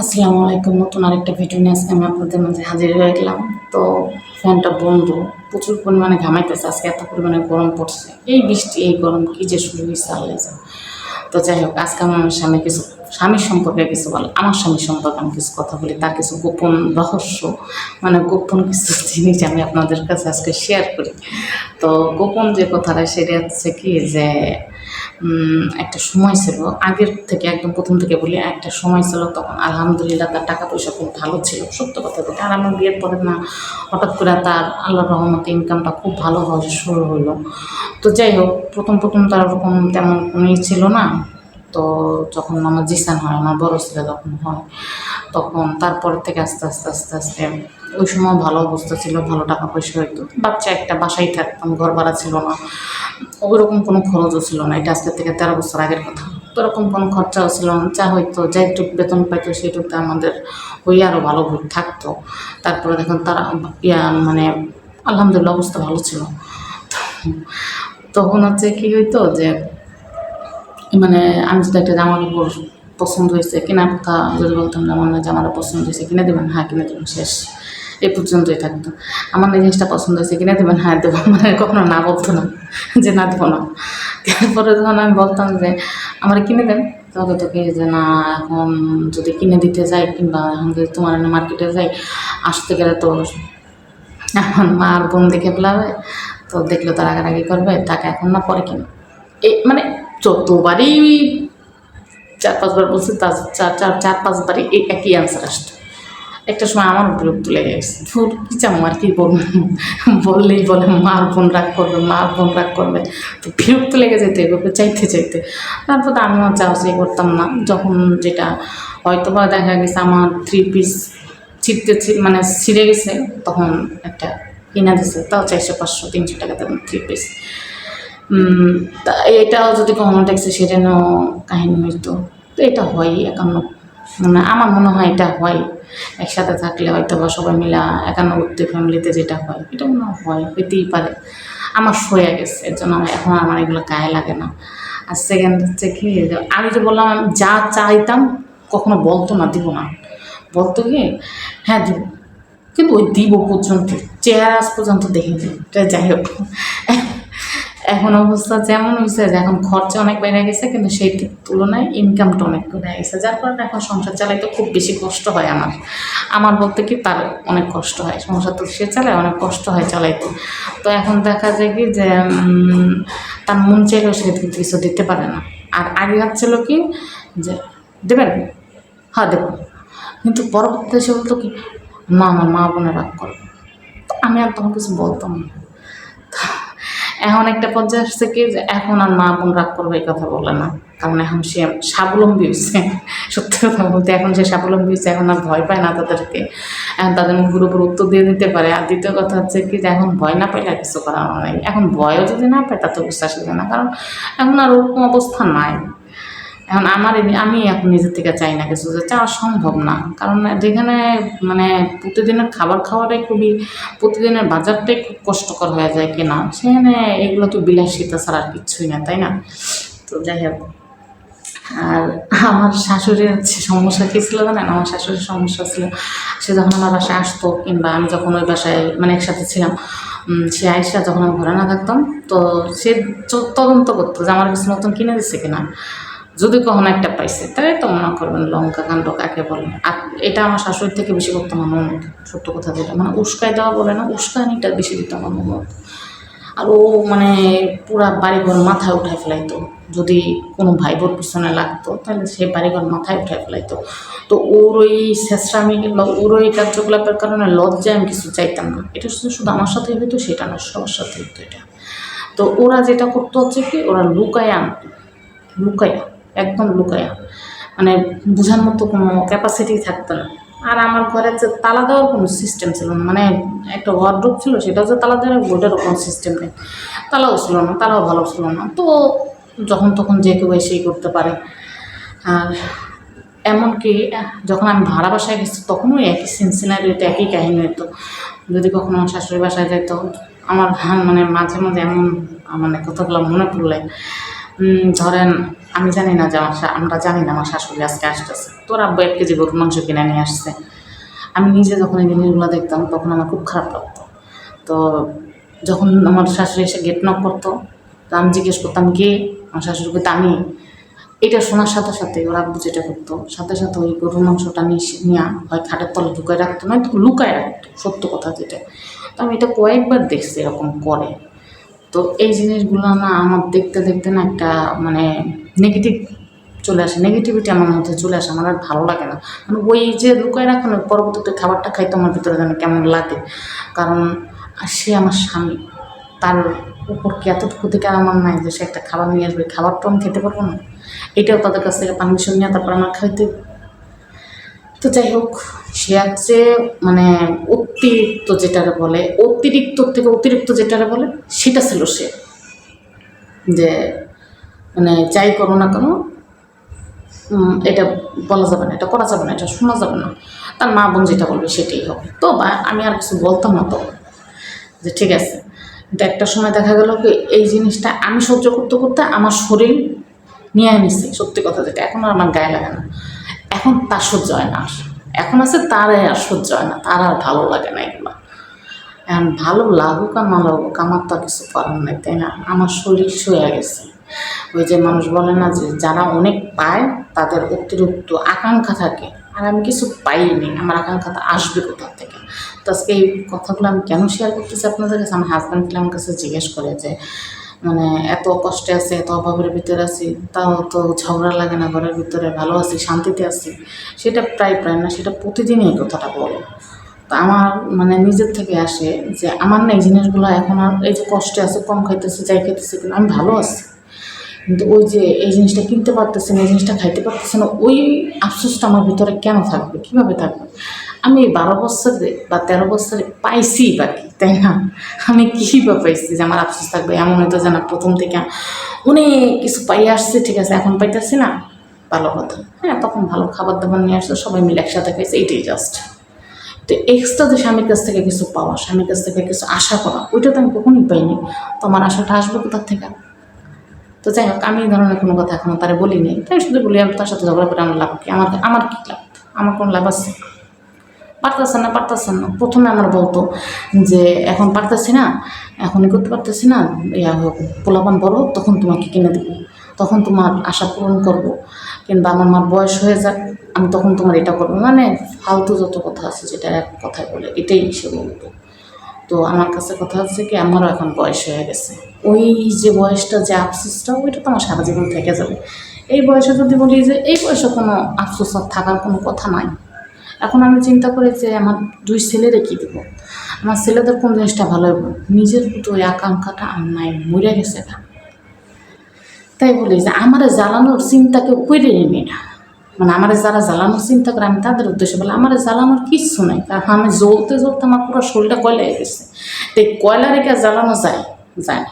আসসালামু আলাইকুম, নতুন আরেকটা ভিডিও নিয়ে আজকে আমি আপনাদের মাঝে হাজির হয়ে গেলাম। তো ফ্যানটা বন্ধ, প্রচুর পরিমাণে ঘামাইতেছে, আজকে এত পরিমাণে গরম পড়ছে। এই বৃষ্টি, এই গরম কি যে শুরু হয়েছে আল্লাহ জানে। তো যাই হোক, আজকে আমি আমার স্বামী কিছু স্বামীর সম্পর্কে কিছু বল, আমার স্বামীর সম্পর্কে আমি কিছু কথা বলি, তার কিছু গোপন রহস্য মানে গোপন কিছু জিনিস আমি আপনাদের কাছে আজকে শেয়ার করি। তো গোপন যে কথাটা, সেটা হচ্ছে কি যে একটা সময় ছিল। আগের থেকে একদম প্রথম থেকে বলি, একটা সময় ছিল তখন আলহামদুলিল্লাহ তার টাকা পয়সা খুব ভালো ছিল, সত্য কথা বলি আর আমার বিয়ের পরে না, হঠাৎ করে তার আল্লাহ রহমতে ইনকামটা খুব ভালো হওয়া শুরু হলো তো যাই হোক, প্রথম প্রথম তার ওরকম তেমন কোনোই ছিল না। তো যখন আমার জিসান হয়, আমার বড় ছেলে যখন হয়, তখন তারপর থেকে আস্তে আস্তে আস্তে আস্তে ওই সময় ভালো অবস্থা ছিল, ভালো টাকা পয়সা হইতো। বাচ্চা একটা বাসায় থাকতাম ঘর ভাড়া ছিল না। ওইরকম কোনো খরচও ছিল না। এটা আজকে থেকে তেরো বছর আগের কথা। তো ওরকম কোনো খরচাও ছিল না। যা হয়তো যা একটু বেতন পাইতো, সেইটুকুতে আমাদের ওই আরও ভালো ভোট থাকতো। তারপরে দেখুন তারা, ইয়া মানে আলহামদুলিল্লাহ অবস্থা ভালো ছিল। তখন হচ্ছে কি হইতো যে মানে আমি যদি একটা জামা কাপড় পছন্দ হয়েছে কেনার কথা যদি বলতাম যে আমার জামাটা পছন্দ হয়েছে কিনে দেবেন হ্যাঁ কিনে দেবেন, শেষ। এই পর্যন্তই থাকতো। আমার এই জিনিসটা পছন্দ হয়েছে কিনে দেবেন হ্যাঁ দেবো মানে কখনো না বলতো না, যে না দেবো না। তারপরে যখন আমি বলতাম যে, আমার কিনে দেন? তবে তোকে যে, না, এখন যদি কিনে দিতে যাই কিংবা এখন যদি তোমার মার্কেটে যাই, আসতে গেলে তো এখন মা আর বোন দেখে ফেলাবে, তো দেখলে তো রাগারাগি করবে টাকা এখন না পরে কিনে। এই মানে যতবারই চার পাঁচবার বলছি, তার চার চার চার, পাঁচবারই একই অ্যান্সার আসতো। একটা সময় আমার বিরক্ত লেগে গেছে। ধুর, কী চাম, আর কি বলব? বললেই বলে, মার বোন রাগ করবে, মার বোন রাগ করবে। তো বিরক্ত লেগে যেতে এভাবে চাইতে চাইতে। তারপর তো আমিও চাও সেই করতাম না। যখন যেটা হয়তো বা দেখা গেছে, আমার থ্রি পিস ছিটতে মানে ছিঁড়ে গেছে, তখন একটা কিনা দিছে, তাও চারশো, পাঁচশো, তিনশো টাকা দাম থ্রি পিস তা এটাও যদি কখনো দেখছে সেটা কাহিনী হইতো। তো এটা হয় একান্ন। মানে আমার মনে হয় এটা হয়। একসাথে থাকলে হয়তো বা সবাই মিলা একান্নবর্তী ফ্যামিলিতে যেটা হয়, এটা মনে হয় হইতেই পারে। আমার সয়ে গেছে, এর জন্য আমার- এখন আমার এগুলো গায়ে লাগে না। আর সেকেন্ড হচ্ছে কি, আমি যে বললাম আমি যা চাইতাম কখনো বলতো না, দিব না। বলতো কি হ্যাঁ দিব। কিন্তু ওই দিব পর্যন্ত চেয়ার আজ পর্যন্ত দেখিনি। যাই হোক এখন অবস্থা যেমন হয়েছে যে এখন খরচা অনেক বেড়ে গেছে, কিন্তু সেই তুলনায় ইনকামটা অনেক বেড়ে গেছে। যার কারণে এখন সংসার চালাইতে খুব বেশি কষ্ট হয় আমার। আমার বলতে কি, তার অনেক কষ্ট হয়। সংসার তো সে চালায়, অনেক কষ্ট হয় চালাইতে। তো এখন দেখা যায় কি যে তার মন চাইলেও সে কিন্তু কিছু দিতে পারে না। আর আগে হচ্ছিল কি যে, দেবেন? হ্যাঁ দেবো। কিন্তু পরবর্তীতে সে বলতো কি, মা, আমার মা বোনে রাগ করবে আমি আর তখন কিছু বলতাম না। এখন একটা পর্যায়ে আসছে কি যে এখন আর মা বোন রাগ করবে এই কথা বলে না। কারণ এখন সে স্বাবলম্বী হয়েছে। সত্যি কথা বলতে এখন সে স্বাবলম্বী হয়েছে, এখন আর ভয় পায় না তাদেরকে। এখন তাদের মুখের উপর উত্তর দিয়ে দিতে পারে। আর দ্বিতীয় কথা হচ্ছে কি যে এখন ভয় না পাইলে কিছু করার নাই। এখন ভয়ও যদি না পায় তাতে বিশ্বাস হবে না। কারণ এখন আর ওরকম অবস্থা নাই। এখন আমার আমি এখন নিজের থেকে চাই না কিছু, যে চাওয়া সম্ভব না। কারণ যেখানে মানে প্রতিদিনের খাবার খাওয়াটাই খুবই, প্রতিদিনের বাজারটাই খুব কষ্টকর হয়ে যায় কেনা। সেখানে এগুলো তো বিলাসিতা ছাড়া আর কিচ্ছুই না, তাই না? তো যাই হোক। আর আমার শাশুড়ির হচ্ছে সমস্যা কী ছিল জানেন? আমার শাশুড়ির সমস্যা ছিল, সে যখন আমার বাসায় আসতো কিংবা আমি যখন ওই বাসায় মানে একসাথে ছিলাম সে আইসা যখন আমি ঘরে না থাকতাম, তো সে তদন্ত করতো যে আমার কিছু নতুন কিনে দিচ্ছে কিনা। যদি কখনো একটা পাইছে, তাহলে তো মনে করবেন লঙ্কা কাণ্ড কাকে বলে? আর এটা আমার শাশুড়ির থেকে বেশি করতো আমার ননদ সত্য কথা যেটা। মানে উস্কাই দেওয়া বলে না, উস্কানিটা বেশি দিত আমার ননদ আর ও মানে পুরা বাড়িঘর মাথায় উঠায় ফেলাইতো। যদি কোনো ভাই বোর পিছনে লাগতো, তাহলে সে বাড়িঘর মাথায় উঠায় ফেলাইতো। তো ওর ওই শেষরামি কিংবা ওর ওই কার্যকলাপের কারণে লজ্জায় আমি কিছু চাইতাম না। এটা শুধু শুধু আমার সাথে হইতো, সেটা না, সবার সাথে হইতো এটা। তো ওরা যেটা করতো হচ্ছে কি, ওরা লুকায় আনতো। লুকায়া। একদম লুকায়া। মানে বোঝার মতো কোনো ক্যাপাসিটি থাকতো না। আর আমার ঘরে যে তালা দেওয়ার কোনো সিস্টেম ছিল না মানে একটা ওয়ার্ড্রোপ ছিল সেটা যে তালা দেওয়ার বোর্ডেরও কোনো সিস্টেম নেই। তালাও ছিল না, তালাও ভালো ছিল না। তো যখন তখন যে কেউ এসেই করতে পারে। আর এমনকি যখন আমি ভাড়া বাসায় গেছি, তখনও একই সিনসিনারিতে একই কাহিনী হতো যদি কখনো আমার শাশুড়ি বাসায় যেত আমার মানে মাঝে মাঝে এমন মানে কথাগুলো মনে পড়লে। ধরেন আমি জানি না যে আমার আমরা জানি না আমার শাশুড়ি আজকে আসতেছে। তোর আব্বু এক কেজি গরুর মাংস কিনে নিয়ে আসছে। আমি নিজে যখন এই জিনিসগুলো দেখতাম, তখন আমার খুব খারাপ লাগতো। তো যখন আমার শাশুড়ি এসে গেট নক করতো, তো আমি জিজ্ঞেস করতাম, কে? আমার শাশুড়িকে আমি। এটা শোনার সাথে সাথে ওর আব্বু যেটা করতো, সাথে সাথে ওই গরুর মাংসটা নিয়ে নিয়ে হয় খাটের তলে ঢুকায় রাখতো নয়তো লুকায় রাখতো, সত্য কথা যেটা। তো আমি এটা কয়েকবার দেখছি এরকম করে। তো এই জিনিসগুলো না আমার দেখতে দেখতে না একটা মানে নেগেটিভ চলে আসে নেগেটিভিটি আমার মধ্যে চলে আসে, আমার আর ভালো লাগে না। মানে ওই যে লুকায় রাখানো পরবর্তীতে খাবারটা খাইতে আমার ভিতরে যেন কেমন লাগে। কারণ সে আমার স্বামী, তার উপর কি এতটুকু থেকে আমার নাই যে সে একটা খাবার নিয়ে আসবে? খাবারটা আমি খেতে পারব না। এটাও তাদের কাছ থেকে পারমিশন নিয়ে তারপর আমার খাইতে। তো যাই হোক, সে হচ্ছে মানে অতিরিক্ত যেটারে বলে, অতিরিক্ত থেকে অতিরিক্ত যেটারে বলে, সেটা ছিল সে। যে মানে যাই করো না কেন এটা বলা যাবে না, এটা করা যাবে না, এটা শোনা যাবে না। তার মা বোন যেটা বলবে সেটাই হবে। তো বা আমি আর কিছু বলতাম না তো। যে ঠিক আছে, কিন্তু একটা সময় দেখা গেল কি, এই জিনিসটা আমি সহ্য করতে করতে আমার শরীর নিয়ে নিছে, সত্যি কথা যেটা, এখন আর আমার গায়ে লাগে না। এখন তার সহ্য হয় না। এখন আছে তার আর সহ্য হয় না, তার আর ভালো লাগে না এগুলো। এখন ভালো লাগুক আর না লাগুক, আমার তো কিছু করার নেই, তাই না? আমার শরীর শুয়ে গেছে। ওই যে মানুষ বলে না যে যারা অনেক পায়, তাদের অতিরিক্ত আকাঙ্ক্ষা থাকে। আর আমি কিছু পাইনি, আমার আকাঙ্ক্ষাটা আসবে কোথা থেকে? তো আজকে এই কথাগুলো আমি কেন শেয়ার করতেছি আপনাদের কাছে? আমার হাজব্যান্ড আমার কাছে জিজ্ঞেস করে যে মানে এত কষ্টে আছে, এত অভাবের ভিতরে আছি, তাও তো ঝগড়া লাগে না ঘরের ভিতরে, ভালো আছি, শান্তিতে আছি। সেটা প্রায় প্রায় না, সেটা প্রতিদিনই এই কথাটা বলে। তো আমার মানে নিজের থেকে আসে যে, আমার না এই জিনিসগুলো এখন আর এই যে কষ্টে আছে, কম খাইতেছি, যাই খাইতেছি, কিন্তু আমি ভালো আছি। কিন্তু ওই যে এই জিনিসটা কিনতে পারতেছে না এই জিনিসটা খাইতে পারতেছি না ওই আফসোসটা আমার ভিতরে কেন থাকবে? কীভাবে থাকবে? আমি বারো বছরে বা তেরো বছরে পাইছি বা কি, তাই না? আমি কী বা পাইছি যে আমার আফসোস থাকবে? এমন হয়তো যে না প্রথম থেকে অনেক কিছু পাই আসছে, ঠিক আছে, এখন পাইতেছি না, ভালো কথা। হ্যাঁ তখন ভালো খাবার দাবার নিয়ে আসছে সবাই মিলে একসাথে খাইছে এইটাই জাস্ট তো এক্সট্রা যে স্বামীর কাছ থেকে কিছু পাওয়া, স্বামীর কাছ থেকে কিছু আশা করা, ওইটা তো আমি কখনোই পাইনি। তো আমার আশাটা আসবে কোথার থেকে? তো যাই হোক, আমি এই ধরনের কোনো কথা এখনও তারা বলিনি। তাই শুধু বলি, আমি তার সাথে ঝগড়া করে আমার লাভ কি? আমার আমার কী লাভ? আমার কোনো লাভ আছে? পারতেছেন না পারতেছেন না? প্রথমে আমার বলতো যে, এখন পারতেছি না, এখনই করতে পারতেছি না, ইয়া হোক, পোলাপান বড় হোক, তখন তোমাকে কিনে দেবো। তখন তোমার আশা পূরণ করব, কিংবা আমার মার বয়স হয়ে যাক, আমি তখন তোমার এটা করব। মানে ফালতু যত কথা আছে, যেটা এক কথায় বলে, এটাই সে বলতো। তো আমার কাছে কথা হচ্ছে কি, আমারও এখন বয়স হয়ে গেছে। ওই যে বয়সটা, যে আফসোসটা, ওইটা তো আমার সারা জীবন থেকে যাবে। এই বয়সে যদি বলি যে, এই বয়সে কোনো আফসোস থাকার কোনো কথা নাই। এখন আমি চিন্তা করি যে, আমার দুই ছেলেরে কী দেবো? আমার ছেলেদের কোন জিনিসটা ভালো হবে নিজের প্রতি ওই আকাঙ্ক্ষাটা আর নাই, মরে গেছে তাই বলি যে, আমার জ্বালানোর চিন্তা কেউ করে নিবি না। মানে আমার যারা জ্বালানোর চিন্তা করে, আমি তাদের উদ্দেশ্যে বলে, আমার জ্বালানোর কিচ্ছু নাই, কারণ আমি জ্বলতে জ্বলতে আমার পুরো শরীরটা কয়লা হয়ে গেছে। তো এই কয়লা রেখে জ্বালানো যায় যায় না।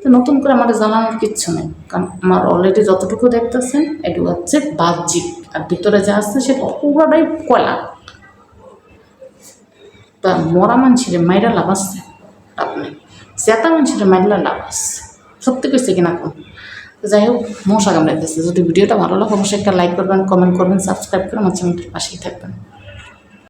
তো নতুন করে আমার জ্বালানোর কিচ্ছু নেই, কারণ আমার অলরেডি যতটুকু দেখতেছেন, এটু হচ্ছে বাহ্যিক, আর ভিতরে যা আছে সেটা পুরোটাই কয়লা। তা মরা মানুষের মাইরা লাভ আসছে আপনি চেতা মানুষের মাইরা লাভ আসছে সত্যি কইছে কিনা কোন? যাই হোক মশা কামড়াইতেছে যদি ভিডিওটা ভালো লাগে, অবশ্যই একটা লাইক করবেন কমেন্ট করবেন সাবস্ক্রাইব করে আমার চ্যানেলটির পাশেই থাকবেন।